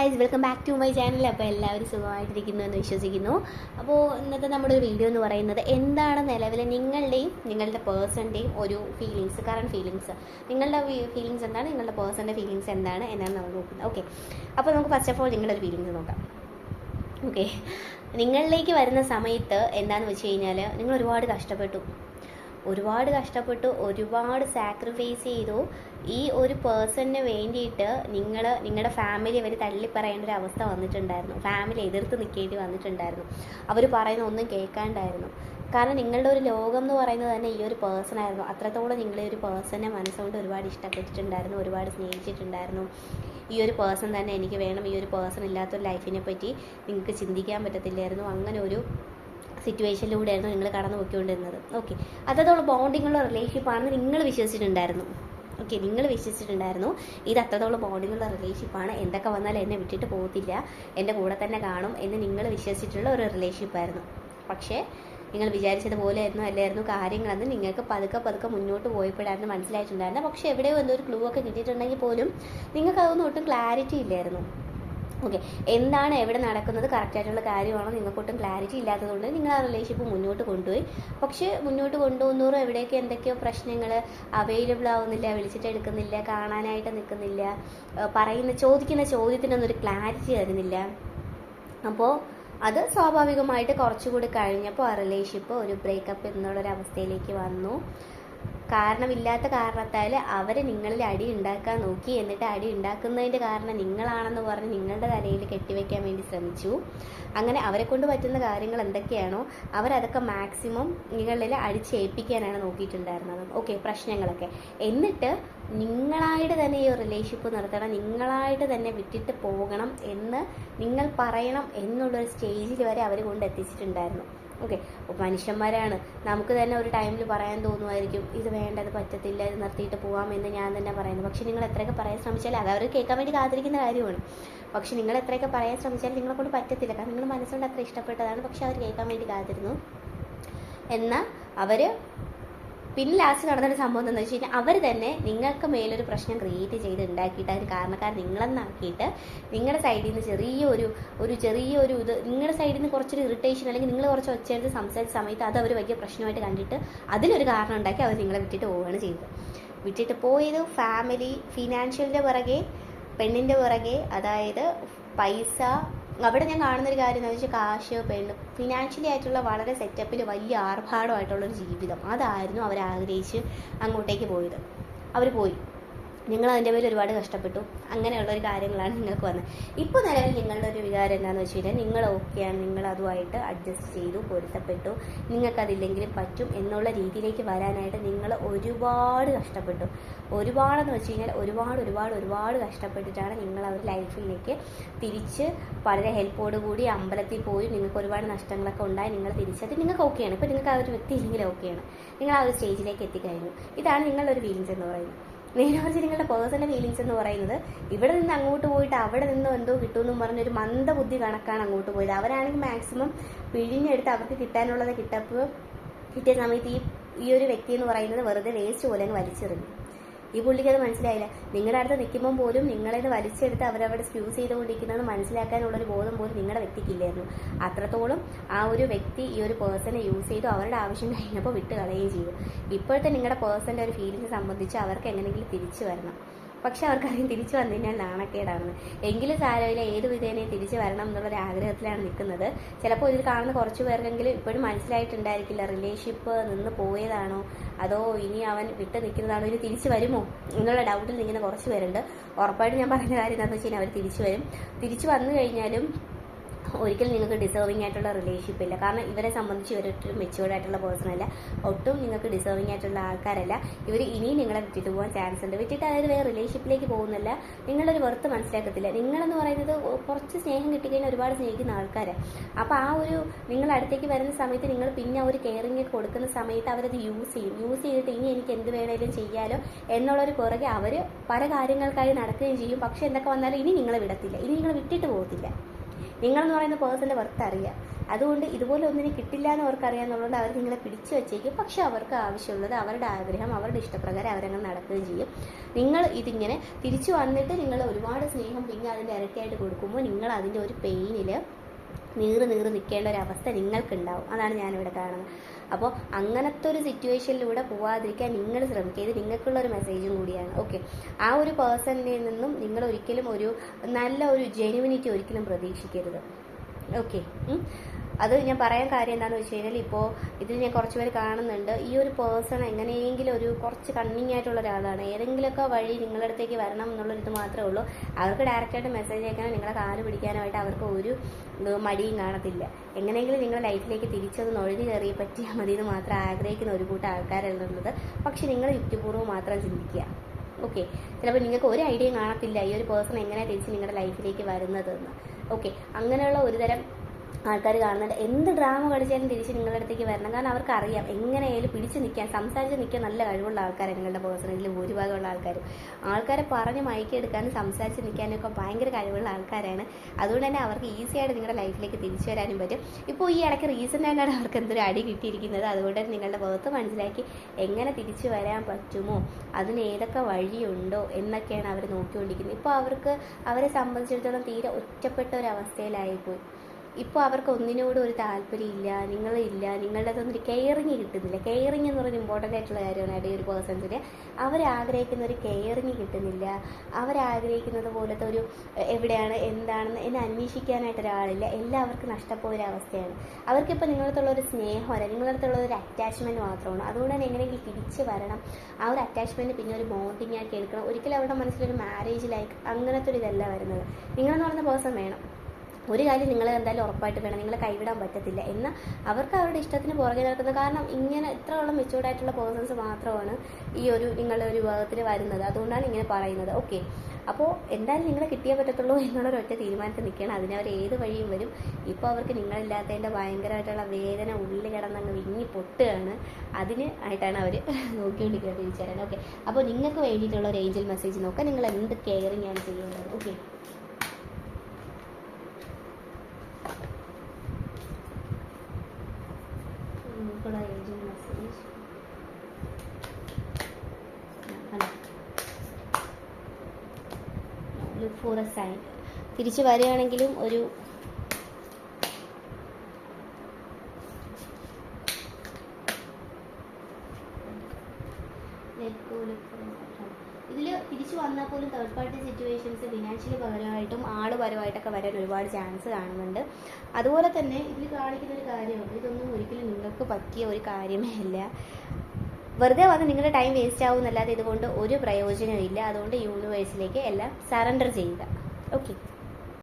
Guys welcome back to my channel അപ്പോൾ എല്ലാവരും സുഖമായിട്ടിരിക്കുന്നു എന്ന് വിശ്വസിക്കുന്നു. അപ്പോൾ ഇന്നത്തെ നമ്മുടെ ഒരു വീഡിയോ എന്ന് പറയുന്നത് എന്താണ് നിലവിൽ നിങ്ങളുടെയും നിങ്ങളുടെ പേഴ്സന്റെയും ഒരു ഫീലിങ്സ് കറണ്ട് ഫീലിങ്സ് നിങ്ങളുടെ ഫീലിങ്സ് എന്താണ്? നിങ്ങളുടെ പേഴ്സന്റെ ഫീലിങ്സ് എന്താണ്? എന്നാണ് നമ്മൾ നോക്കുന്നത്. ഓക്കെ അപ്പോൾ നമുക്ക് ഫസ്റ്റ് ഓഫ് ഓൾ നിങ്ങളുടെ ഒരു ഫീലിങ്സ് നോക്കാം. ഓക്കെ നിങ്ങളിലേക്ക് വരുന്ന സമയത്ത് എന്താണെന്ന് വെച്ച് കഴിഞ്ഞാൽ നിങ്ങൾ ഒരുപാട് കഷ്ടപ്പെട്ടു. ഒരുപാട് കഷ്ടപ്പെട്ടു ഒരുപാട് സാക്രിഫൈസ് ചെയ്തു. ഈ ഒരു പേഴ്സണിന് വേണ്ടിയിട്ട് നിങ്ങൾ നിങ്ങളുടെ ഫാമിലി അവർ തള്ളിപ്പറയേണ്ട ഒരു അവസ്ഥ വന്നിട്ടുണ്ടായിരുന്നു. ഫാമിലി എതിർത്ത് നിൽക്കേണ്ടി വന്നിട്ടുണ്ടായിരുന്നു. അവർ പറയുന്ന ഒന്നും കേൾക്കാണ്ടായിരുന്നു. കാരണം നിങ്ങളുടെ ഒരു ലോകം എന്ന് പറയുന്നത് തന്നെ ഈ ഒരു പേഴ്സൺ ആയിരുന്നു. അത്രത്തോളം നിങ്ങളെ ഒരു പേഴ്സണെ മനസ്സുകൊണ്ട് ഒരുപാട് ഇഷ്ടപ്പെട്ടിട്ടുണ്ടായിരുന്നു ഒരുപാട് സ്നേഹിച്ചിട്ടുണ്ടായിരുന്നു. ഈ ഒരു പേഴ്സൺ തന്നെ എനിക്ക് വേണം ഈ ഒരു പേഴ്സൺ ഇല്ലാത്തൊരു ലൈഫിനെ പറ്റി നിങ്ങൾക്ക് ചിന്തിക്കാൻ പറ്റത്തില്ലായിരുന്നു. അങ്ങനെ ഒരു സിറ്റുവേഷനിലൂടെയായിരുന്നു നിങ്ങൾ കടന്നു പോയിക്കൊണ്ടിരുന്നത് ഓക്കെ അത്രത്തോളം ബോണ്ടിങ്ങുള്ള റിലേഷൻഷിപ്പാണെന്ന് നിങ്ങൾ വിശ്വസിച്ചിട്ടുണ്ടായിരുന്നു. ഓക്കെ നിങ്ങൾ വിശ്വസിച്ചിട്ടുണ്ടായിരുന്നു. ഇത് അത്രത്തോളം ബോണ്ടിങ്ങുള്ള റിലേഷൻഷിപ്പാണ് എന്തൊക്കെ വന്നാലും എന്നെ വിട്ടിട്ട് പോകത്തില്ല. എന്റെ കൂടെ തന്നെ കാണും എന്ന് നിങ്ങൾ വിശ്വസിച്ചിട്ടുള്ള ഒരു റിലേഷൻഷിപ്പായിരുന്നു പക്ഷേ നിങ്ങൾ വിചാരിച്ചതുപോലെ ആയിരുന്നു അല്ലായിരുന്നു കാര്യങ്ങളെന്ന് നിങ്ങൾക്ക് പതുക്കെ പതുക്കെ മുന്നോട്ട് പോയപ്പോഴായിരുന്നു മനസ്സിലായിട്ടുണ്ടായിരുന്നത്. പക്ഷേ എവിടെയോ എന്തോ ഒരു ക്ലൂ ഒക്കെ കിട്ടിയിട്ടുണ്ടെങ്കിൽ പോലും നിങ്ങൾക്ക് അതൊന്നും ഒട്ടും ക്ലാരിറ്റി ഇല്ലായിരുന്നു. ഓക്കെ എന്താണ് എവിടെ നടക്കുന്നത്? കറക്റ്റായിട്ടുള്ള കാര്യമാണോ? നിങ്ങൾക്കൊട്ടും ക്ലാരിറ്റി ഇല്ലാത്തതുകൊണ്ട് നിങ്ങൾ ആ റിലേഷൻഷിപ്പ് മുന്നോട്ട് കൊണ്ടുപോയി. പക്ഷേ മുന്നോട്ട് കൊണ്ടുപോകുന്നവരും എവിടെയൊക്കെ എന്തൊക്കെയോ പ്രശ്നങ്ങൾ അവൈലബിൾ ആവുന്നില്ല വിളിച്ചിട്ട് എടുക്കുന്നില്ല കാണാനായിട്ട് നിൽക്കുന്നില്ല പറയുന്ന ചോദിക്കുന്ന ചോദ്യത്തിനൊന്നും ഒരു ക്ലാരിറ്റി തരുന്നില്ല. അപ്പോൾ അത് സ്വാഭാവികമായിട്ട് കുറച്ചുകൂടി കഴിഞ്ഞപ്പോൾ ആ റിലേഷൻഷിപ്പ് ഒരു ബ്രേക്കപ്പ് എന്നുള്ളൊരു അവസ്ഥയിലേക്ക് വന്നു. കാരണമില്ലാത്ത കാരണത്താൽ അവർ നിങ്ങളിൽ അടി ഉണ്ടാക്കാൻ നോക്കി. എന്നിട്ട് അടി ഉണ്ടാക്കുന്നതിന്റെ കാരണം നിങ്ങളാണെന്ന് പറഞ്ഞ് നിങ്ങളുടെ തലയിൽ കെട്ടിവെക്കാൻ വേണ്ടി ശ്രമിച്ചു. അങ്ങനെ അവരെ കൊണ്ട് പറ്റുന്ന കാര്യങ്ങൾ എന്തൊക്കെയാണോ അവരതൊക്കെ മാക്സിമം നിങ്ങളിൽ അടിച്ചേൽപ്പിക്കാനാണ് നോക്കിയിട്ടുണ്ടായിരുന്നത്. ഓക്കെ പ്രശ്നങ്ങളൊക്കെ. എന്നിട്ട് നിങ്ങളായിട്ട് തന്നെ ഈ റിലേഷൻഷിപ്പ് നിർത്തണം നിങ്ങളായിട്ട് തന്നെ വിട്ടിട്ട് പോകണം എന്ന് നിങ്ങൾ പറയണം എന്നുള്ളൊരു സ്റ്റേജിൽ വരെ അവർ കൊണ്ട് എത്തിച്ചിട്ടുണ്ടായിരുന്നു. ഓക്കെ മനുഷ്യന്മാരാണ്. നമുക്ക് തന്നെ ഒരു ടൈമിൽ പറയാൻ തോന്നുമായിരിക്കും ഇത് വേണ്ട ഇത് പറ്റത്തില്ല ഇത് നിർത്തിയിട്ട് പോകാമെന്ന് ഞാൻ തന്നെ പറയുന്നു പക്ഷെ നിങ്ങൾ എത്രയൊക്കെ പറയാൻ ശ്രമിച്ചാൽ അത് അവർ കേൾക്കാൻ വേണ്ടി കാത്തിരിക്കുന്ന കാര്യമാണ്. പക്ഷെ നിങ്ങൾ എത്രയൊക്കെ പറയാൻ ശ്രമിച്ചാൽ നിങ്ങളെ കൊണ്ട് പറ്റത്തില്ല. കാരണം നിങ്ങൾ മനസ്സുകൊണ്ട് അത്ര ഇഷ്ടപ്പെട്ടതാണ് പക്ഷെ അവർ കേൾക്കാൻ വേണ്ടി കാത്തിരുന്നു. എന്നാൽ അവർ പിന്നെ ലാസ്റ്റ് നടന്നൊരു സംഭവം എന്താണെന്ന് വെച്ച് കഴിഞ്ഞാൽ അവർ തന്നെ നിങ്ങൾക്ക് മേലൊരു പ്രശ്നം ക്രിയേറ്റ് ചെയ്ത് ഉണ്ടാക്കിയിട്ട് അതിന് കാരണക്കാർ നിങ്ങളെന്നാക്കിയിട്ട് നിങ്ങളുടെ സൈഡിൽ നിന്ന് ചെറിയൊരു ഒരു ചെറിയൊരു ഇത് നിങ്ങളുടെ സൈഡിൽ നിന്ന് കുറച്ചൊരു ഇറിറ്റേഷൻ അല്ലെങ്കിൽ നിങ്ങൾ കുറച്ച് ഒച്ചയെടുത്ത് സംസാരിച്ച സമയത്ത് അത് അവർ വലിയ പ്രശ്നമായിട്ട് കണ്ടിട്ട് അതിലൊരു കാരണം ഉണ്ടാക്കി അവർ നിങ്ങളെ വിട്ടിട്ട് പോവുകയാണ് ചെയ്തത്. വിട്ടിട്ട് പോയത് ഫാമിലി ഫിനാൻഷ്യലിന്റെ പുറകെ പെണ്ണിന്റെ പുറകെ അതായത് പൈസ അവിടെ ഞാൻ കാണുന്നൊരു കാര്യം എന്താ വെച്ചാൽ കാശ് പെണ്ണ് ഫിനാൻഷ്യലി ആയിട്ടുള്ള വളരെ സെറ്റപ്പിൽ വലിയ ആർഭാടമായിട്ടുള്ളൊരു ജീവിതം. അതായിരുന്നു അവരാഗ്രഹിച്ച് അങ്ങോട്ടേക്ക് പോയത്. അവർ പോയി. നിങ്ങൾ അതിന്റെ പേരിൽ ഒരുപാട് കഷ്ടപ്പെട്ടു. അങ്ങനെയുള്ള ഒരു കാര്യങ്ങളാണ് നിങ്ങൾക്ക് വന്നത്. ഇപ്പോൾ നിലവിൽ നിങ്ങളുടെ ഒരു വികാരം എന്താണെന്ന് വെച്ച് കഴിഞ്ഞാൽ നിങ്ങൾ ഓക്കെയാണ്. നിങ്ങൾ അതുമായിട്ട് അഡ്ജസ്റ്റ് ചെയ്തു പൊരുത്തപ്പെട്ടു. നിങ്ങൾക്കതില്ലെങ്കിലും പറ്റും എന്നുള്ള രീതിയിലേക്ക് വരാനായിട്ട് നിങ്ങൾ ഒരുപാട് കഷ്ടപ്പെട്ടു. ഒരുപാടെന്ന് വെച്ച് കഴിഞ്ഞാൽ ഒരുപാട് ഒരുപാട് ഒരുപാട് കഷ്ടപ്പെട്ടിട്ടാണ് നിങ്ങൾ അവർ ലൈഫിലേക്ക് തിരിച്ച് വളരെ ഹെൽപ്പോട് കൂടി അമ്പലത്തിൽ പോയി നിങ്ങൾക്ക് ഒരുപാട് നഷ്ടങ്ങളൊക്കെ ഉണ്ടായി നിങ്ങൾ തിരിച്ചത് നിങ്ങൾക്ക് ഓക്കെയാണ്. ഇപ്പോൾ നിങ്ങൾക്ക് ആ ഒരു വ്യക്തി ഇല്ലെങ്കിൽ ഓക്കെയാണ്. നിങ്ങൾ ആ ഒരു സ്റ്റേജിലേക്ക് എത്തിക്കഴിഞ്ഞു. ഇതാണ് നിങ്ങളുടെ ഒരു ഫീലിങ്സ് എന്ന് പറയുന്നത്. നേരെ നിങ്ങളുടെ പേഴ്സണൽ ഫീലിങ്സ് എന്ന് പറയുന്നത് ഇവിടെ നിന്ന് അങ്ങോട്ട് പോയിട്ട് അവിടെ നിന്ന് എന്തോ കിട്ടുമെന്നും പറഞ്ഞൊരു മന്ദബുദ്ധി കണക്കാണ് അങ്ങോട്ട് പോയത്. അവരാണെങ്കിൽ മാക്സിമം പിഴിഞ്ഞെടുത്ത് അവർക്ക് കിട്ടാനുള്ളത് കിട്ടപ്പോൾ കിട്ടിയ സമയത്ത് ഈ ഈ ഒരു വ്യക്തി എന്ന് പറയുന്നത് വെറുതെ വേസ്റ്റ് പോലെ അങ്ങ് വലിച്ചെറിഞ്ഞു. ഈ പുള്ളിക്ക് അത് മനസ്സിലായില്ല. നിങ്ങളുടെ അടുത്ത് നിൽക്കുമ്പോൾ പോലും നിങ്ങളത് വലിച്ചെടുത്ത് അവരവിടെ സ്ക്യൂസ് ചെയ്തുകൊണ്ടിരിക്കുന്നത് മനസ്സിലാക്കാനുള്ളൊരു ബോധം പോലും നിങ്ങളുടെ വ്യക്തിക്കില്ലായിരുന്നു. അത്രത്തോളം ആ ഒരു വ്യക്തി ഈ ഒരു പേഴ്സണെ യൂസ് ചെയ്തു അവരുടെ ആവശ്യം കഴിഞ്ഞപ്പോൾ വിട്ട് കളയുകയും ചെയ്തു. ഇപ്പോഴത്തെ നിങ്ങളുടെ പേഴ്സന്റെ ഒരു ഫീലിംഗ് സംബന്ധിച്ച് അവർക്ക് എങ്ങനെയെങ്കിലും തിരിച്ചു വരണം. പക്ഷെ അവർക്കറിയാം തിരിച്ചു വന്നു കഴിഞ്ഞാൽ നാണക്കേടാണെന്ന് എങ്കിലും സാരമില്ല ഏത് വിധേനയും തിരിച്ചു വരണം എന്നുള്ളൊരു ആഗ്രഹത്തിലാണ് നിൽക്കുന്നത്. ചിലപ്പോൾ ഇതിൽ കാണുന്ന കുറച്ച് പേർക്കെങ്കിലും ഇപ്പോഴും മനസ്സിലായിട്ടുണ്ടായിരിക്കില്ല റിലേഷൻഷിപ്പ് നിന്ന് പോയതാണോ? അതോ ഇനി അവൻ വിട്ട് നിൽക്കുന്നതാണോ? ഇനി തിരിച്ചു വരുമോ? എന്നുള്ള ഡൗട്ടിൽ നിൽക്കുന്ന കുറച്ച് പേരുണ്ട്. ഉറപ്പായിട്ടും ഞാൻ പറഞ്ഞ കാര്യം എന്താണെന്ന് വെച്ച് കഴിഞ്ഞാൽ അവർ തിരിച്ചു വരും. തിരിച്ചു വന്നു കഴിഞ്ഞാലും ഒരിക്കലും നിങ്ങൾക്ക് ഡിസേർവിംഗ് ആയിട്ടുള്ള റിലേഷൻഷിപ്പ് ഇല്ല. കാരണം ഇവരെ സംബന്ധിച്ച് ഇവരൊട്ടും മെച്ചുവേർഡ് ആയിട്ടുള്ള പേഴ്സൺ അല്ല. ഒട്ടും നിങ്ങൾക്ക് ഡിസേർവിംഗ് ആയിട്ടുള്ള ആൾക്കാരല്ല. ഇവർ ഇനിയും നിങ്ങളെ വിട്ടിട്ട് പോകാൻ ചാൻസ് ഉണ്ട്. വിട്ടിട്ട് അതായത് വേറെ റിലേഷൻഷിപ്പിലേക്ക് പോകുന്നില്ല ഒരു വെറുത്ത് മനസ്സിലാക്കത്തില്ല. നിങ്ങളെന്ന് പറയുന്നത് കുറച്ച് സ്നേഹം കിട്ടിക്കഴിഞ്ഞാൽ ഒരുപാട് സ്നേഹിക്കുന്ന ആൾക്കാരാണ് അപ്പോൾ ആ ഒരു നിങ്ങൾ അടുത്തേക്ക് വരുന്ന സമയത്ത് നിങ്ങൾ പിന്നെ ഒരു കെയറിങ് കൊടുക്കുന്ന സമയത്ത് അവരത് യൂസ് ചെയ്യും. യൂസ് ചെയ്തിട്ട് ഇനി എനിക്ക് എന്ത് വേണേലും ചെയ്യാലോ എന്നുള്ളൊരു പുറകെ അവർ പല കാര്യങ്ങൾക്കായി നടക്കുകയും ചെയ്യും. പക്ഷേ എന്തൊക്കെ വന്നാലും ഇനി നിങ്ങളെ വിടത്തില്ല. ഇനി നിങ്ങൾ വിട്ടിട്ട് പോകത്തില്ല. നിങ്ങളെന്ന് പറയുന്ന പേഴ്സന്റെ വർത്ത് അറിയാം. അതുകൊണ്ട് ഇതുപോലെ ഒന്നിന് കിട്ടില്ല എന്ന് അവർക്ക് അറിയാമെന്നുള്ളത് അവർ നിങ്ങളെ പിടിച്ചു വെച്ചേക്കും. പക്ഷേ അവർക്ക് ആവശ്യമുള്ളത് അവരുടെ ആഗ്രഹം അവരുടെ ഇഷ്ടപ്രകാരം അവരങ്ങനെ നടക്കുകയും ചെയ്യും. നിങ്ങൾ ഇതിങ്ങനെ തിരിച്ചു വന്നിട്ട് നിങ്ങൾ ഒരുപാട് സ്നേഹം പിന്നെ അതിന്റെ ഇരട്ടിയായിട്ട് കൊടുക്കുമ്പോൾ നിങ്ങൾ അതിന്റെ ഒരു പെയിനിൽ നീറ് നീറ് നിൽക്കേണ്ട ഒരു അവസ്ഥ നിങ്ങൾക്കുണ്ടാവും. അതാണ് ഞാനിവിടെ കാണുന്നത്. അപ്പോൾ അങ്ങനത്തെ ഒരു സിറ്റുവേഷനിലൂടെ പോവാതിരിക്കാൻ നിങ്ങൾ ശ്രമിക്കുക ഇത് നിങ്ങൾക്കുള്ള ഒരു മെസ്സേജും കൂടിയാണ്. ഓക്കെ. ആ ഒരു പേഴ്സണിൽ നിന്നും നിങ്ങൾ ഒരിക്കലും ഒരു നല്ല ഒരു ജെനുവിനിറ്റി ഒരിക്കലും പ്രതീക്ഷിക്കരുത്. ഓക്കെ. അത് ഞാൻ പറയാൻ കാര്യം എന്താണെന്ന് വെച്ച് കഴിഞ്ഞാൽ ഇപ്പോൾ ഇതിൽ ഞാൻ കുറച്ച് പേര് കാണുന്നുണ്ട്. ഈ ഒരു പേഴ്സൺ എങ്ങനെയെങ്കിലും ഒരു കുറച്ച് കണ്ണിങ് ആയിട്ടുള്ള ഒരാളാണ്. ഏതെങ്കിലുമൊക്കെ വഴി നിങ്ങളുടെ അടുത്തേക്ക് വരണം എന്നുള്ളൊരിത് മാത്രമേ ഉള്ളൂ. അവർക്ക് ഡയറക്റ്റായിട്ട് മെസ്സേജ് അയക്കാനോ നിങ്ങളെ കാൽ പിടിക്കാനായിട്ട് അവർക്ക് ഒരു മടിയും കാണത്തില്ല. എങ്ങനെയെങ്കിലും നിങ്ങളുടെ ലൈഫിലേക്ക് തിരിച്ചത് നൊഴിഞ്ഞു കയറി പറ്റിയാൽ മതി എന്ന് മാത്രം ആഗ്രഹിക്കുന്ന ഒരു കൂട്ടം ആൾക്കാരല്ലെന്നുള്ളത് പക്ഷെ നിങ്ങൾ യുക്തിപൂർവം മാത്രം ചിന്തിക്കുക. ഓക്കെ ചിലപ്പോൾ നിങ്ങൾക്ക് ഒരു ഐഡിയയും കാണത്തില്ല ഈ ഒരു പേഴ്സൺ എങ്ങനെ തിരിച്ച് നിങ്ങളുടെ ലൈഫിലേക്ക് വരുന്നതെന്ന്. ഓക്കെ അങ്ങനെയുള്ള ഒരുതരം ആൾക്കാർ കാണുന്നുണ്ട്. എന്ത് ഡ്രാമ കളിച്ചാലും തിരിച്ച് നിങ്ങളുടെ അടുത്തേക്ക് വരണം. കാരണം അവർക്ക് അറിയാം എങ്ങനെയായാലും പിടിച്ച് നിൽക്കാൻ സംസാരിച്ച് നിൽക്കാൻ നല്ല കഴിവുള്ള ആൾക്കാരാണ് നിങ്ങളുടെ പേഴ്സണലിൽ ഭൂരിഭാഗമുള്ള ആൾക്കാർ ആൾക്കാരെ പറഞ്ഞ് മയക്കിയെടുക്കാനും സംസാരിച്ച് നിൽക്കാനും ഒക്കെ ഭയങ്കര കഴിവുള്ള ആൾക്കാരാണ്. അതുകൊണ്ട് തന്നെ അവർക്ക് ഈസിയായിട്ട് നിങ്ങളുടെ ലൈഫിലേക്ക് തിരിച്ചു വരാനും പറ്റും. ഇപ്പോൾ ഈ ഇടയ്ക്ക് റീസെന്റ് ആയിട്ടാണ് അവർക്ക് എന്തൊരു അടി കിട്ടിയിരിക്കുന്നത്. അതുകൊണ്ട് തന്നെ നിങ്ങളുടെ പേർത്ത് മനസ്സിലാക്കി എങ്ങനെ തിരിച്ചു വരാൻ പറ്റുമോ അതിന് ഏതൊക്കെ വഴിയുണ്ടോ എന്നൊക്കെയാണ് അവർ നോക്കിക്കൊണ്ടിരിക്കുന്നത്. ഇപ്പോൾ അവർക്ക് അവരെ സംബന്ധിച്ചിടത്തോളം തീരെ ഒറ്റപ്പെട്ട ഒരു അവസ്ഥയിലായിപ്പോയി. ഇപ്പോൾ അവർക്ക് ഒന്നിനോടും ഒരു താല്പര്യമില്ല നിങ്ങളില്ല നിങ്ങളുടെ അതൊന്നും ഒരു കെയറിങ് കിട്ടുന്നില്ല. കെയറിങ് എന്ന് പറയുന്നത് ഇമ്പോർട്ടന്റ് ആയിട്ടുള്ള കാര്യമാണ് ഇടയിൽ ഒരു പേഴ്സൺസിന് അവരാഗ്രഹിക്കുന്ന ഒരു കെയറിങ് കിട്ടുന്നില്ല. അവരാഗ്രഹിക്കുന്നത് പോലത്തെ ഒരു എവിടെയാണ് എന്താണെന്ന് എന്നെ അന്വേഷിക്കാനായിട്ട് ഒരാളില്ല. എല്ലാവർക്കും നഷ്ടപ്പോയ ഒരു അവസ്ഥയാണ്. അവർക്കിപ്പോൾ നിങ്ങളടുത്തുള്ള ഒരു സ്നേഹമല്ല നിങ്ങളടുത്തുള്ള ഒരു അറ്റാച്ച്മെന്റ് മാത്രമാണ്. അതുകൊണ്ട് തന്നെ എങ്ങനെയെങ്കിലും തിരിച്ച് വരണം. ആ ഒരു അറ്റാച്ച്മെന്റ് പിന്നെ ഒരു ബോണ്ടിങ് ആക്കി എടുക്കണം. ഒരിക്കലും അവരുടെ മനസ്സിലൊരു മാരേജ് ലൈക്ക് അങ്ങനത്തെ ഒരു ഇതല്ല വരുന്നത്. നിങ്ങളെന്ന് പറയുന്ന പേഴ്സൺ വേണം. ഒരു കാര്യം നിങ്ങൾ എന്തായാലും ഉറപ്പായിട്ട് വേണം. നിങ്ങളെ കൈവിടാൻ പറ്റത്തില്ല എന്നാൽ അവർക്ക് അവരുടെ ഇഷ്ടത്തിന് പുറകെ നടക്കുന്നത്. കാരണം ഇങ്ങനെ ഇത്രയോളം മെച്ചൂർഡ് ആയിട്ടുള്ള പേഴ്സൺസ് മാത്രമാണ് ഈ ഒരു നിങ്ങളുടെ ഒരു വിഭാഗത്തിൽ വരുന്നത്. അതുകൊണ്ടാണ് ഇങ്ങനെ പറയുന്നത്. ഓക്കെ അപ്പോൾ എന്തായാലും നിങ്ങളെ കിട്ടിയേ പറ്റത്തുള്ളൂ എന്നുള്ളൊരു ഒറ്റ തീരുമാനത്തിൽ നിൽക്കണം അതിന് അവർ ഏത് വഴിയും വരും. ഇപ്പോൾ അവർക്ക് നിങ്ങളില്ലാത്തതിന്റെ ഭയങ്കരമായിട്ടുള്ള വേദന ഉള്ളിൽ കിടന്നങ്ങ് വിങ്ങി പൊട്ടുകയാണ്. അതിന് ആയിട്ടാണ് അവർ നോക്കിക്കൊണ്ടിരിക്കുന്നത് തിരിച്ചറിയാൻ ഓക്കെ അപ്പോൾ നിങ്ങൾക്ക് വേണ്ടിയിട്ടുള്ള ഒരു ഏഞ്ചൽ മെസ്സേജ് നോക്കാം. നിങ്ങൾ എന്ത് കെയറിങ് ആണ് ചെയ്യേണ്ടത്? ഓക്കെ നമുക്കുള്ള the hello look for a sign തിരിച്ചു വരികയാണെങ്കിലും ഒരു ഇതിൽ തിരിച്ചു വന്നാൽ പോലും തേർഡ് പാർട്ടി സിറ്റുവേഷൻസ് ഫിനാൻഷ്യലി പരമായിട്ടും ആൾ പരമായിട്ടൊക്കെ വരാൻ ഒരുപാട് ചാൻസ് കാണുന്നുണ്ട്. അതുപോലെ തന്നെ ഇതിൽ കാണിക്കുന്ന ഒരു കാര്യമുണ്ട് ഇതൊന്നും ഒരിക്കലും നിങ്ങൾക്ക് പറ്റിയ ഒരു കാര്യമേ അല്ല. വെറുതെ വന്ന് നിങ്ങളുടെ ടൈം വേസ്റ്റ് ആവുന്നല്ലാതെ ഇതുകൊണ്ട് ഒരു പ്രയോജനവും ഇല്ല. അതുകൊണ്ട് യൂണിവേഴ്സിലേക്ക് എല്ലാം സറണ്ടർ ചെയ്യുക. ഓക്കെ